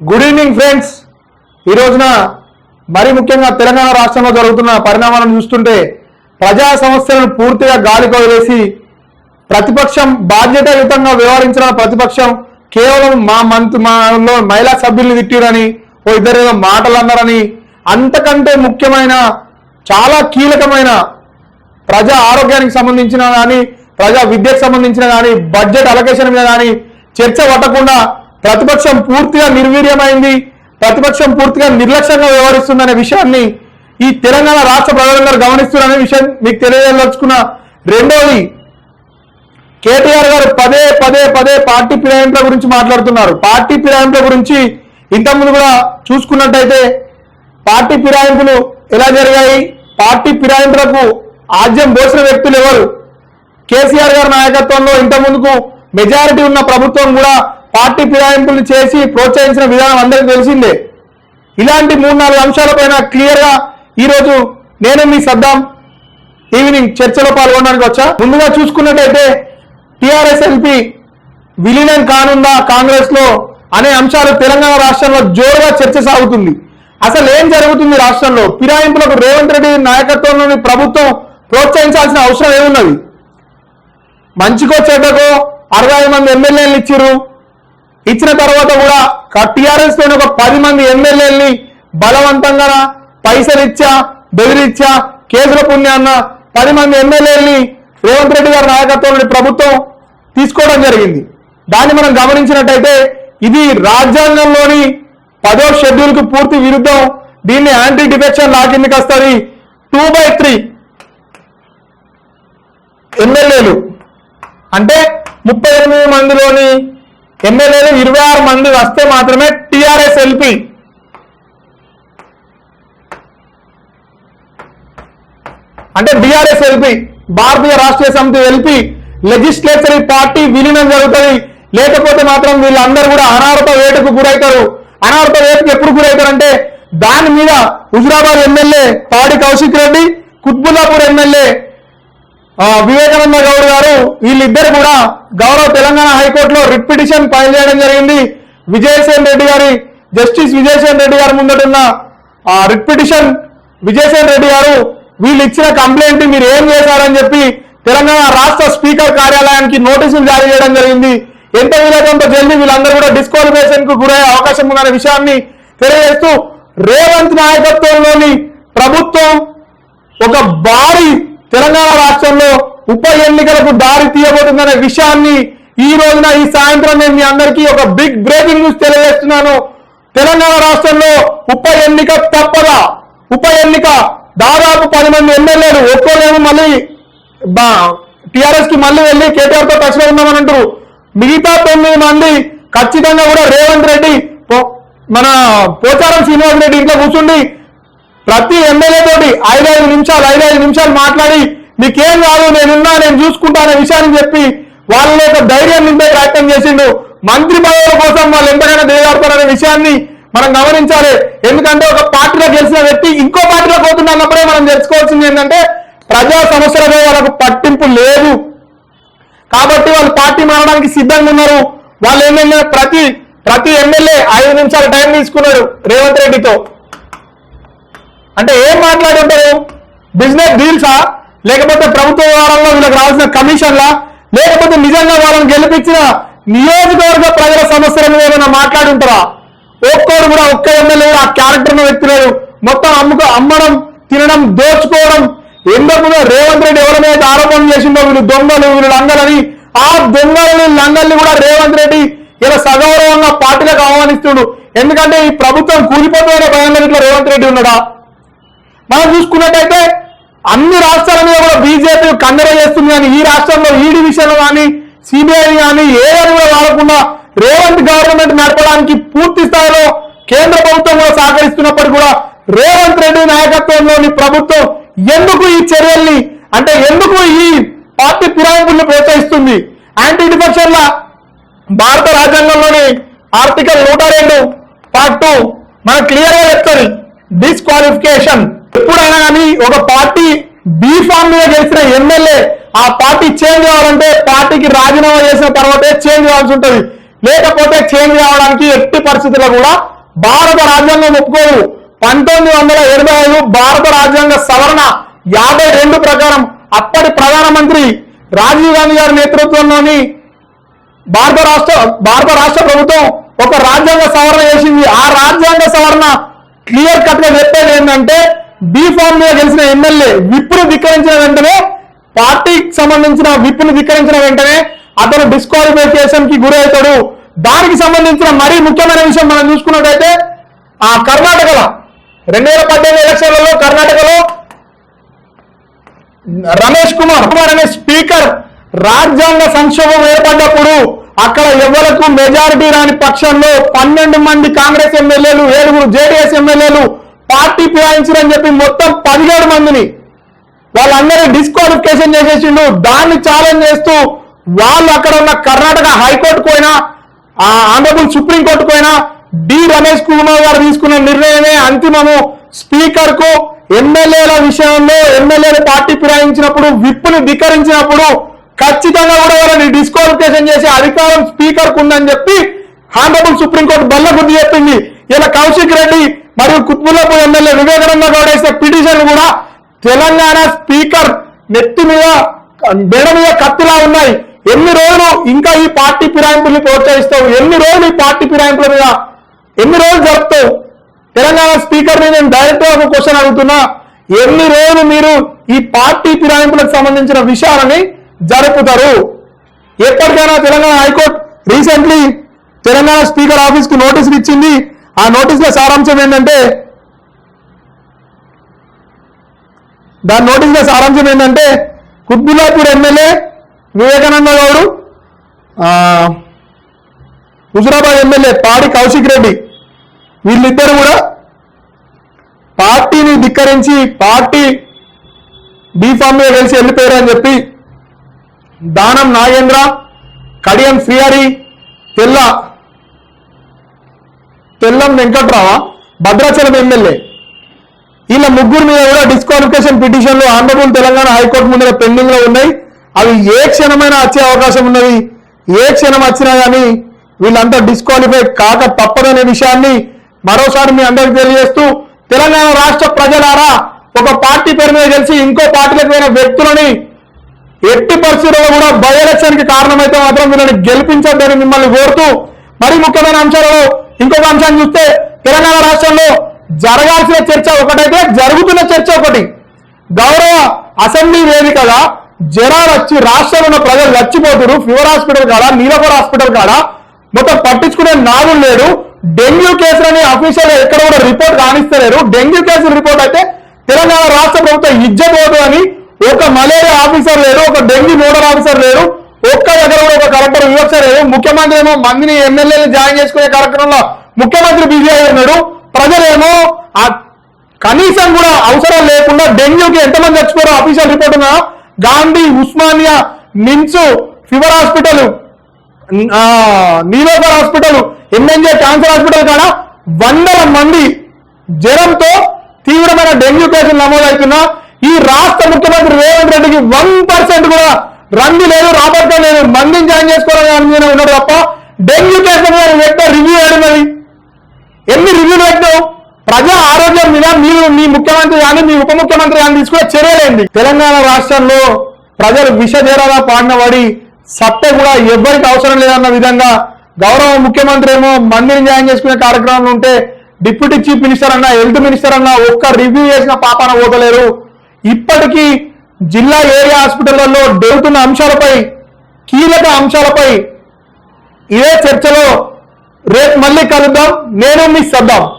Good evening friends ఈ రోజున మరి ముఖ్యంగా తెలంగాణ రాష్ట్రంలో జరుగుతున్న పరిణామాలను చూస్తుంటే ప్రజా సమస్యలను పూర్తిగా గాలికి వదిలేసి ప్రతిపక్షం బాధ్యతాయుతంగా వ్యవహరించిన ప్రతిపక్షం కేవలం మా మంత్ మాలో మహిళా సభ్యుల్ని తిట్టిరని ఓ ఇద్దరు ఏదో మాటలు అన్నారని అంతకంటే ముఖ్యమైన చాలా కీలకమైన ప్రజా ఆరోగ్యానికి సంబంధించిన కానీ ప్రజా విద్యకు సంబంధించిన కానీ బడ్జెట్ అలొకేషన్ మీద కానీ చర్చ పట్టకుండా ప్రతిపక్షం పూర్తిగా నిర్వీర్యమైంది ప్రతిపక్షం పూర్తిగా నిర్లక్ష్యంగా వ్యవహరిస్తుందనే విషయాన్ని ఈ తెలంగాణ రాష్ట్ర ప్రజలందరూ గమనిస్తున్నారనే విషయం మీకు తెలియదలుచుకున్న రెండోది కేటీఆర్ గారు పదే పదే పదే పార్టీ ఫిరాయింపుల గురించి మాట్లాడుతున్నారు. పార్టీ ఫిరాయింపుల గురించి ఇంతకుముందు కూడా చూసుకున్నట్టయితే పార్టీ ఫిరాయింపులు ఎలా జరిగాయి? పార్టీ ఫిరాయింపులకు ఆద్యం పోసిన వ్యక్తులు ఎవరు? కేసీఆర్ గారి నాయకత్వంలో ఇంత ముందుకు మెజారిటీ ఉన్న ప్రభుత్వం కూడా పార్టీ ఫిరాయింపులు చేసి ప్రోత్సహించిన విధానం అందరికీ తెలిసిందే. ఇలాంటి మూడు నాలుగు అంశాలపైన క్లియర్గా ఈరోజు నేను మీ సద్దాం ఈవినింగ్ చర్చలో పాల్గొనడానికి వచ్చా. ముందుగా చూసుకున్నట్టయితే టిఆర్ఎస్ ఎంపీ విలీనం కానుందా కాంగ్రెస్లో అనే అంశాలు తెలంగాణ రాష్ట్రంలో జోరుగా చర్చ సాగుతుంది. అసలు ఏం జరుగుతుంది రాష్ట్రంలో? ఫిరాయింపులకు రేవంత్ రెడ్డి నాయకత్వంలోని ప్రభుత్వం ప్రోత్సహించాల్సిన అవసరం ఏమున్నది? మంచికో చెడ్డకో అరవై మంది ఎమ్మెల్యేలు ఇచ్చిర్రు. ఇచ్చిన తర్వాత కూడా టీఆర్ఎస్లోని ఒక పది మంది ఎమ్మెల్యేలని బలవంతంగా పైసలు ఇచ్చా బెదిరిచ్చా కేసుల పుణ్యాన్న పది మంది ఎమ్మెల్యేలని రేవంత్ రెడ్డి గారి నాయకత్వంలోని ప్రభుత్వం తీసుకోవడం జరిగింది. దాన్ని మనం గమనించినట్టయితే ఇది రాజ్యాంగంలోని పదో షెడ్యూల్కు పూర్తి విరుద్ధం. దీన్ని యాంటీ డిఫెక్షన్ లా కిందకి వస్తుంది. టూ బై త్రీ ఎమ్మెల్యేలు. అంటే ముప్పై ఎనిమిది మందిలోని ఎమ్మెల్యేలు ఇరవై ఆరు మంది వస్తే మాత్రమే టిఆర్ఎస్ ఎల్పి. అంటే BRS LP Bharatiya Rashtra Samithi LP legislature party విలీనం జరుగుతుంది. లేకపోతే మాత్రం వీళ్ళందరూ కూడా అనార్హత వేటకు గురవుతారు అనార్హత వేటకు ఎప్పుడు గురవుతారు అంటే దాని మీద హుజురాబాద్ ఎమ్మెల్యే పాడి కౌశిక్ రెడ్డి కుత్బుల్లాపూర్ ఎమ్మెల్యే వివేకానంద గౌడ్ గారు వీళ్ళిద్దరు కూడా గౌరవ తెలంగాణ హైకోర్టులో రిట్ పిటిషన్ ఫైల్ చేయడం జరిగింది. విజయసేన్ రెడ్డి గారి జస్టిస్ విజయసేన్ రెడ్డి గారి ముందటున్న ఆ రిట్ పిటిషన్ విజయసేన్ రెడ్డి గారు వీళ్ళు ఇచ్చిన కంప్లైంట్ మీరు ఏం చేశారని చెప్పి తెలంగాణ రాష్ట్ర స్పీకర్ కార్యాలయానికి నోటీసులు జారీ చేయడం జరిగింది. ఎంత వీలైనంత జల్దీ వీళ్ళందరూ కూడా డిస్క్వాలిఫికేషన్కు గురయ్యే అవకాశం ఉందనే విషయాన్ని తెలియజేస్తూ రేవంత్ నాయకత్వంలోని ప్రభుత్వం ఒక భారీ తెలంగాణ రాష్ట్రంలో ఉప ఎన్నికలకు దారి తీయబోతుందనే విషయాన్ని ఈ రోజున ఈ సాయంత్రం నేను మీ అందరికీ ఒక బిగ్ బ్రేకింగ్ న్యూస్ తెలియజేస్తున్నాను. తెలంగాణ రాష్ట్రంలో ఉప ఎన్నిక తప్పదా ఉప ఎన్నిక దాదాపు పది మంది ఎమ్మెల్యేలు ఒక్కోలేమో మళ్ళీ టిఆర్ఎస్కి మళ్ళీ వెళ్ళి కేటీఆర్తో టచ్లో ఉన్నామని అంటారు. మిగతా తొమ్మిది మంది ఖచ్చితంగా కూడా రేవంత్ రెడ్డి పో- మన పోచారం శ్రీనివాస్ రెడ్డి ఇంట్లో కూర్చుండి ప్రతి ఎమ్మెల్యే తోటి ఐదైదు నిమిషాలు ఐదైదు నిమిషాలు మాట్లాడి మీకేం కాదు నేనున్నా నేను చూసుకుంటానే విషయాన్ని చెప్పి వాళ్ళ యొక్క ధైర్యం నింపే ప్రయత్నం చేసిండు. మంత్రి పదవుల కోసం వాళ్ళు ఎంతకైనా దిగజారుతారనే విషయాన్ని మనం గమనించాలి. ఎందుకంటే ఒక పార్టీలో గెలిచిన వ్యక్తి ఇంకో పార్టీలో పోతున్నప్పుడే మనం తెలుసుకోవాల్సింది ఏంటంటే ప్రజా సమస్యలపై వాళ్ళకు పట్టింపు లేదు. కాబట్టి వాళ్ళు పార్టీ మారడానికి సిద్ధంగా ఉన్నారు. వాళ్ళు ఏంటంటే ప్రతి ప్రతి ఎమ్మెల్యే ఐదు నిమిషాల టైం తీసుకున్నారు రేవంత్ రెడ్డితో. అంటే ఏం మాట్లాడి ఉంటారు బిజినెస్ డీల్సా లేకపోతే ప్రభుత్వ వ్యవహారంలో వీళ్ళకి రావాల్సిన కమిషన్లా లేకపోతే నిజంగా వాళ్ళని గెలిపించిన నియోజకవర్గ ప్రజల సమస్యల మీద ఏమైనా మాట్లాడి ఉంటారా ఒక్కోడు కూడా ఒక్క ఎమ్మెల్యే ఆ క్యారెక్టర్ ఉన్న వ్యక్తి లేరు మొత్తం అమ్ముకు అమ్మడం తినడం దోచుకోవడం. ఎందుకు రేవంత్ రెడ్డి ఎవరి మీద ఆరోపణలు చేసిందో వీళ్ళు దొంగలు వీళ్ళు లంగలని. ఆ దొంగలని లంగల్ని కూడా రేవంత్ రెడ్డి ఇలా సగౌరవంగా పార్టీలకు ఆహ్వానిస్తుడు. ఎందుకంటే ఈ ప్రభుత్వం కూలిపోతున్న భయంలో ఇట్లా రేవంత్ రెడ్డి ఉన్నాడా? మనం చూసుకున్నట్టయితే అన్ని రాష్ట్రాల మీద కూడా బీజేపీ కందర చేస్తుంది కానీ ఈ రాష్ట్రంలో ఈడీ విషయంలో కానీ సిబిఐ కానీ ఏదని కూడా వాడకుండా రేవంత్ గవర్నమెంట్ నడపడానికి పూర్తి స్థాయిలో కేంద్ర ప్రభుత్వం కూడా సహకరిస్తున్నప్పటికీ కూడా రేవంత్ రెడ్డి నాయకత్వంలోని ప్రభుత్వం ఎందుకు ఈ చర్యల్ని అంటే ఎందుకు ఈ పార్టీ ఫిరాయింపుల్ని ప్రోత్సహిస్తుంది? యాంటీ డిఫెక్షన్ల భారత రాజ్యాంగంలోని ఆర్టికల్ నూట రెండు పార్ట్ టూ మనకు క్లియర్గా చెప్తుంది. డిస్క్వాలిఫికేషన్ ఎప్పుడైనా కానీ ఒక పార్టీ బీ ఫామ్ మీద గెలిచిన ఎమ్మెల్యే ఆ పార్టీ చేంజ్ కావాలంటే పార్టీకి రాజీనామా చేసిన తర్వాతే చేంజ్ కావాల్సి ఉంటుంది. లేకపోతే చేంజ్ కావడానికి ఎట్టి పరిస్థితుల్లో కూడా భారత రాజ్యాంగం ఒప్పుకోదు. పంతొమ్మిది వందల ఎనభై ఐదు భారత రాజ్యాంగ సవరణ యాభై రెండు ప్రకారం అప్పటి ప్రధానమంత్రి రాజీవ్ గాంధీ గారి నేతృత్వంలోని భారత రాష్ట్ర భారత రాష్ట్ర ప్రభుత్వం ఒక రాజ్యాంగ సవరణ చేసింది. ఆ రాజ్యాంగ సవరణ క్లియర్ కట్గా చెప్పేది ఏంటంటే బి ఫామ్ మీద గెలిచిన ఎమ్మెల్యే విప్పును ధిక్కరించిన వెంటనే పార్టీకి సంబంధించిన విప్పును ధిక్కరించిన వెంటనే అతను డిస్క్వాలిఫికేషన్కి గురవుతాడు. దానికి సంబంధించిన మరీ ముఖ్యమైన విషయం మనం చూసుకున్నట్టయితే ఆ కర్ణాటకలో రెండు వేల పద్దెనిమిది ఎలక్షన్లలో కర్ణాటకలో రమేష్ కుమార్ కుమార్ అనే స్పీకర్ రాజ్యాంగ సంక్షోభం ఏర్పడ్డప్పుడు అక్కడ ఎవరకు మెజారిటీ రాని పక్షంలో పన్నెండు మంది కాంగ్రెస్ ఎమ్మెల్యేలు ఏడుగురు జేడీఎస్ ఎమ్మెల్యేలు పార్టీ ఫిరాయించారని చెప్పి మొత్తం పదిహేడు మందిని వాళ్ళందరూ డిస్క్వాలిఫికేషన్ చేసేసిండు. దాన్ని ఛాలెంజ్ చేస్తూ వాళ్ళు అక్కడ ఉన్న కర్ణాటక హైకోర్టు పోయినా ఆ ఆనరబుల్ సుప్రీం కోర్టు పోయినా డి రమేష్ కుమార్ గారు తీసుకున్న నిర్ణయమే అంతిమము. స్పీకర్కు ఎమ్మెల్యేల విషయంలో ఎమ్మెల్యేలు పార్టీ ఫిరాయించినప్పుడు విప్పుని ధిక్కరించినప్పుడు ఖచ్చితంగా కూడా వాళ్ళని డిస్క్వాలిఫికేషన్ చేసే అధికారం స్పీకర్కు ఉందని చెప్పి హానరబుల్ సుప్రీంకోర్టు బల్ల బుద్ధి చెప్పింది. ఇలా కౌశిక్ రెడ్డి మరియు కుత్బుల్లాపూర్ ఎమ్మెల్యే వివేకానంద గౌడ్ వేసే పిటిషన్ కూడా తెలంగాణ స్పీకర్ నెత్తి మీద మెడ మీద కత్తిలా ఉన్నాయి. ఎన్ని రోజులు ఇంకా ఈ పార్టీ ఫిరాయింపుల్ని ప్రోత్సహిస్తావు? ఎన్ని రోజులు ఈ పార్టీ ఫిరాయింపుల మీద? ఎన్ని రోజులు జరుపుతావు? తెలంగాణ స్పీకర్ని నేను డైరెక్ట్గా ఒక క్వశ్చన్ అడుగుతున్నా. ఎన్ని రోజులు మీరు ఈ పార్టీ ఫిరాయింపులకు సంబంధించిన విషయాలని జరుపుతారు? ఎప్పటికైనా Telangana high court recently Telangana speaker ఆఫీస్కు నోటీసులు ఇచ్చింది. ఆ నోటీసులో సారాంశం ఏంటంటే దాని నోటీస్ సారాంశం ఏంటంటే కుత్బుల్లాపూర్ ఎమ్మెల్యే వివేకానంద గౌడు హుజురాబాద్ ఎమ్మెల్యే పాడి కౌశిక్ రెడ్డి వీళ్ళిద్దరు కూడా పార్టీని ధిక్కరించి పార్టీ బీఫామ్లో కలిసి వెళ్ళిపోయారు అని చెప్పి దానం నాగేంద్ర కడియం శ్రీహరి తెల్ల తెల్లం వెంకట్రావ? భద్రాచలం ఎమ్మెల్యే. వీళ్ళ ముగ్గురు మీద కూడా డిస్క్వాలిఫికేషన్ పిటిషన్లు ఆంధ్రప్రదేశ్ తెలంగాణ హైకోర్టు ముందర పెండింగ్లో ఉన్నాయి. అవి ఏ క్షణమైనా వచ్చే అవకాశం ఉన్నది. ఏ క్షణం వచ్చినా కానీ వీళ్ళంతా డిస్క్వాలిఫై కాక తప్పదనే విషయాన్ని మరోసారి మీ అందరికి తెలియజేస్తూ తెలంగాణ రాష్ట్ర ప్రజలారా ఒక పార్టీ పేరు మీద తెలిసి ఇంకో పార్టీలకు పోయిన వ్యక్తులని ఎట్టి పరిస్థితుల్లో కూడా బై ఎలక్షన్కి కారణమైతే మాత్రం వీళ్ళని గెలిపించద్దని మిమ్మల్ని కోరుతూ మరి ముఖ్యమైన అంశాలలో ఇంకొక అంశాన్ని చూస్తే తెలంగాణ రాష్ట్రంలో జరగాల్సిన చర్చ ఒకటైతే జరుగుతున్న చర్చ ఒకటి. గౌరవ అసెంబ్లీ వేదికగా జ్వరాలు వచ్చి రాష్ట్రంలో ఉన్న ప్రజలు చచ్చిపోతున్నారు ఫీవర్ హాస్పిటల్ కాడ నీలపూర్ హాస్పిటల్ కాడ మొత్తం పట్టించుకునే నాడు లేరు డెంగ్యూ కేసులని అఫీషియల్ ఎక్కడ కూడా రిపోర్ట్ కానిస్తలేరు డెంగ్యూ కేసుల రిపోర్ట్ అయితే తెలంగాణ రాష్ట్ర ప్రభుత్వం ఇజ్జపోదు అని ఒక మలేరియా ఆఫీసర్ లేరు ఒక డెంగ్యూ నోడల్ ఆఫీసర్ లేరు. ఒక్క దగ్గర కూడా ఒక కలెక్టర్ వివక్ష ముఖ్యమంత్రి ఏమో మందిని ఎమ్మెల్యేలు జాయిన్ చేసుకునే కార్యక్రమంలో ముఖ్యమంత్రి బిజీ అయి ఉన్నాడు. ప్రజలేమో ఆ కనీసం కూడా అవసరం లేకుండా డెంగ్యూకి ఎంతమంది చచ్చిపోయారో official report Gandhi Osmania NIMS fever hospital ఆ, Niloufer hospital MNJ cancer hospital కాడ వందల మంది జ్వరంతో తీవ్రమైన డెంగ్యూ కేసులు నమోదవుతున్నా. ఈ రాష్ట్ర ముఖ్యమంత్రి రేవంత్ రెడ్డికి వన్ పర్సెంట్ కూడా రండి లేదు రాబర్ట్ లేదు. మందిని జాయిన్ చేసుకోవడం మీద ఉన్నాడు తప్ప డెంగ్యూ కేసు మీద వ్యక్తి రివ్యూ ఏడున్నది ఎన్ని రివ్యూలు పెట్టినావు? ప్రజా ఆరోగ్యం మీద మీరు మీ ముఖ్యమంత్రి కానీ మీ ఉప ముఖ్యమంత్రి కానీ తీసుకునే చర్యలేంది తెలంగాణ రాష్ట్రంలో ప్రజలు విషజేరాగా పాడినబడి సత్తే కూడా ఎవ్వరికి అవసరం లేదన్న విధంగా గౌరవ ముఖ్యమంత్రి ఏమో మందిని జాయిన్ చేసుకునే కార్యక్రమంలో ఉంటే డిప్యూటీ చీఫ్ మినిస్టర్ అన్నా హెల్త్ మినిస్టర్ అన్నా ఒక్క రివ్యూ చేసిన పాపాన పోతలేరు. ఇప్పటికీ జిల్లా ఏరియా హాస్పిటళ్ళలో జరుగుతున్న అంశాలపై కీలక అంశాలపై ఇదే చర్చలో రేపు మళ్ళీ కలుద్దాం. నేను మీ సద్దాం